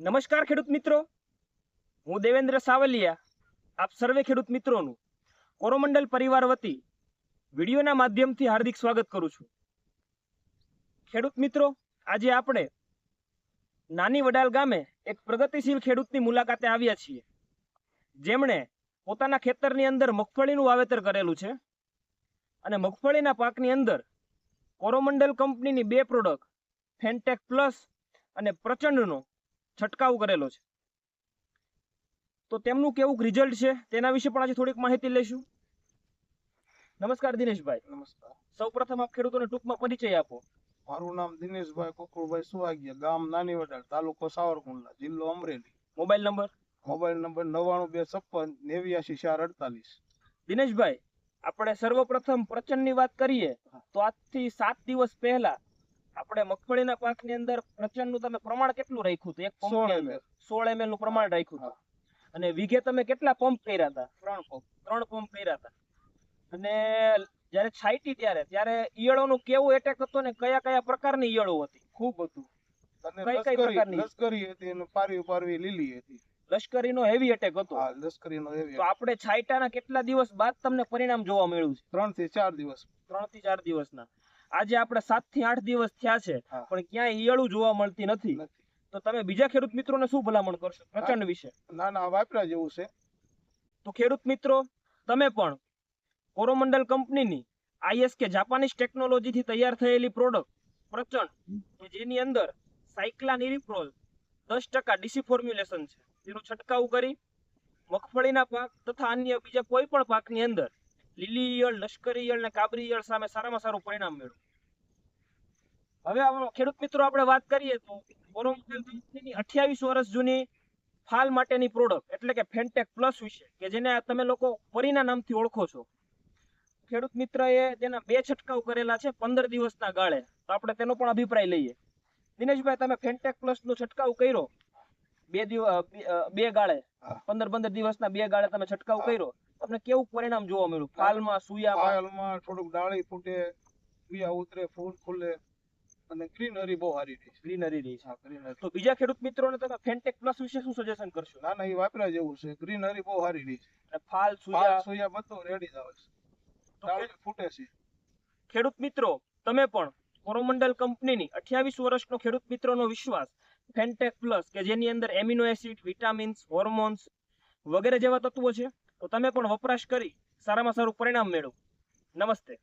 નમસ્કાર ખેડૂત મિત્રો. હું દેવેન્દ્ર સાવલિયા, આપ સર્વે ખેડૂત મિત્રોનું કોરોમંડલ પરિવાર વતી વિડીયોના માધ્યમથી હાર્દિક સ્વાગત કરું છું. ખેડૂત મિત્રો, આજે આપણે નાની વડાલ ગામે એક પ્રગતિશીલ ખેડૂતની મુલાકાતે આવ્યા છીએ. જેમણે પોતાના ખેતરની અંદર મગફળીનું વાવેતર કરેલું છે અને મગફળીના પાકની અંદર કોરોમંડલ કંપનીની બે પ્રોડક્ટ, ફેન્ટેક પ્લસ અને પ્રચંડનો છંટકાવ કરેલો છે. તો તેમનું કેવું રિઝલ્ટ છે? તેના વિશે પણ આજે થોડીક માહિતી લઈશું. નમસ્કાર દિનેશભાઈ. નમસ્કાર. સૌપ્રથમ આપ ખેડૂતોને ટૂંકમાં પરિચય આપો. મારું નામ દિનેશભાઈ કુકુરભાઈ સુવાગિયા ગામ નાની વડાળ તાલુકો સાવરકુંડલા જિલ્લો Amreli. Mobile number? Mobile number નવ્વાણું બે છપ્પન નેવ્યાસી ચાર અડતાલીસ. દિનેશભાઈ આપણે સર્વપ્રથમ પ્રચંડની વાત કરીએ તો આજથી સાત દિવસ પહેલા આપણે મગફળીના પાકની અંદર પ્રચંડનું તમે પ્રમાણ કેટલું રાખ્યું હતું? એક. અંદર. સોળ એમએલનું પ્રમાણ રાખ્યું હતું. અને વીઘે તમે કેટલા પંપ કર્યા હતા? ત્રણ પંપ. ત્રણ પંપ કર્યા હતા. અને જ્યારે છાંટી ત્યારે ત્યારે ઈયળોનું કેવું એટેક હતો ને કયા કયા પ્રકારની ઈયળો હતી? ખૂબ હતું. કઈ કઈ લશ્કરી પ્રકારની? લશ્કરી હતી અને પારવી પારવી લીલી હતી. લશ્કરીનો હેવી એટેક હતો. હા લશ્કરીનો હેવી તો આપણે છાંટાના કેટલા દિવસ બાદ તમને પરિણામ જોવા મળ્યું છે? ત્રણથી ચાર દિવસ. ત્રણથી ચાર દિવસના. આજે આપણે સાતથી આઠ દિવસ થયા છે પણ ક્યાંય ઈયળું જોવા મળતી નથી. તો તમે બીજા ખેડૂત મિત્રોને શું ભલામણ કરશો? પ્રચંડ વિશે. ના ના વાપરા જેવું છે. તો ખેડૂત મિત્રો તમે પણ કોરોમંડલ કંપનીની આઈએસ કે જાપાનીઝ ટેકનોલોજીથી તૈયાર થયેલી પ્રોડક્ટ પ્રચંડ કે જેની અંદર સાયક્લાનિરિપ્રોલ દસ ટકા ડીસી ફોર્મ્યુલેશન છે. તેનો છંટકાવ કરી મગફળીના પાક તથા અન્ય બીજા કોઈ પણ પાકની અંદર લીલી ઈયળ લશ્કરી ઈયળ ને કાબરી ઈયળ સામે સારામાં સારું પરિણામ મેળવો હવે આપણે ખેડૂત મિત્રો આપણે વાત કરીએ તો કંપનીની અઠ્યાવીસ વર્ષ જૂની ફાલ માટેની પ્રોડક્ટ એટલે કે ફેન્ટેક પ્લસ વિશે કે જેને તમે લોકો પરીના નામથી ઓળખો છો. ખેડૂત મિત્રએ તેના બે છંટકાવ કરેલા છે પંદર દિવસના ગાળે. તો આપણે તેનો પણ અભિપ્રાય લઈએ. દિનેશભાઈ તમે ફેન્ટેક પ્લસ નો છંટકાવ કર્યો? બે દિવસ બે ગાળે. પંદર પંદર દિવસના બે ગાળે તમે છંટકાવ કર્યો? તમને કેવું પરિણામ જોવા મળ્યું? ફાલમાં સુયા પાયલમાં થોડુંક ડાળી ફૂટે સુયા ઉતરે ફૂલ ખુલે અને ગ્રીનરી બહુ સારી રહી. ગ્રીનરી રહી. છે ગ્રીનરી. તો બીજા ખેડૂત મિત્રોને તમે ફેન્ટેક પ્લસ વિશે શું સજેશન કરશો? ના ના એ વાપરા જેવું છે. ગ્રીનરી બહુ સારી રહી. છે અને ફાલ સુયા? સોયા બધું રેડી જ આવે છે. ડાળી ફૂટે છે. ખેડૂત મિત્રો તમે પણ કોરોમંડલ કંપનીની અઠ્યાવીસ વર્ષનો ખેડૂત મિત્રોનો વિશ્વાસ ફેન્ટેક પ્લસ કે જેની અંદર એમિનો એસિડ વિટામિન્સ હોર્મોન્સ વગેરે જેવા તત્વો છે? તો તમે પણ વપરાશ કરી સારામાં સારું પરિણામ મેળવો. નમસ્તે.